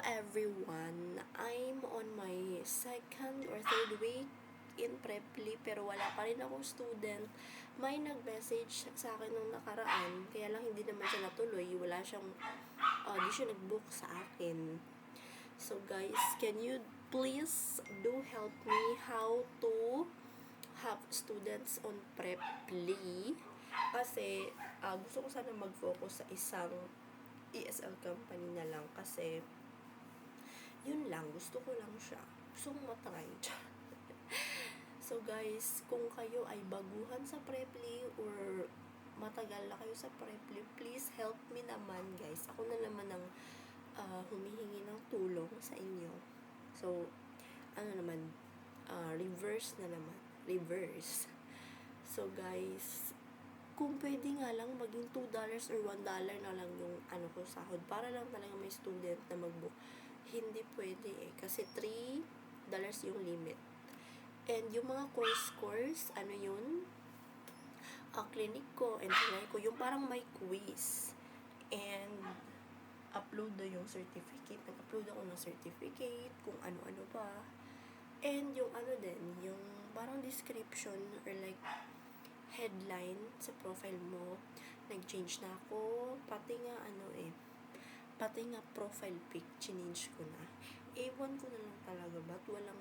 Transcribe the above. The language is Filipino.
Everyone! I'm on my second or third week in Preply pero wala pa rin akong student. May nag-message sa akin nung nakaraan kaya lang hindi naman siya natuloy. Wala siyang, di siya nag-book sa akin. So guys, can you please do help me how to have students on Preply? Kasi uh, gusto ko sana mag-focus sa isang ESL company na lang kasi yun lang, gusto ko lang siya. Gusto kong matry. so guys, kung kayo ay baguhan sa Preply or matagal na kayo sa Preply, please help me naman guys. Ako na naman ang uh, humihingi ng tulong sa inyo. So, ano naman, uh, reverse na naman. Reverse. So guys, kung pwede nga lang maging $2 or $1 na lang yung ano ko sahod para lang talaga may student na mag-book. Hindi pwede eh. Kasi $3 yung limit. And yung mga course course, ano yun? Ang clinic ko and trinay ko, yung parang may quiz. And upload na yung certificate. Nag-upload ako ng certificate, kung ano-ano pa. And yung ano din, yung parang description or like headline sa profile mo. Nag-change na ako. Pati nga pati nga profile pic, change ko na. Ewan ko na lang talaga ba't walang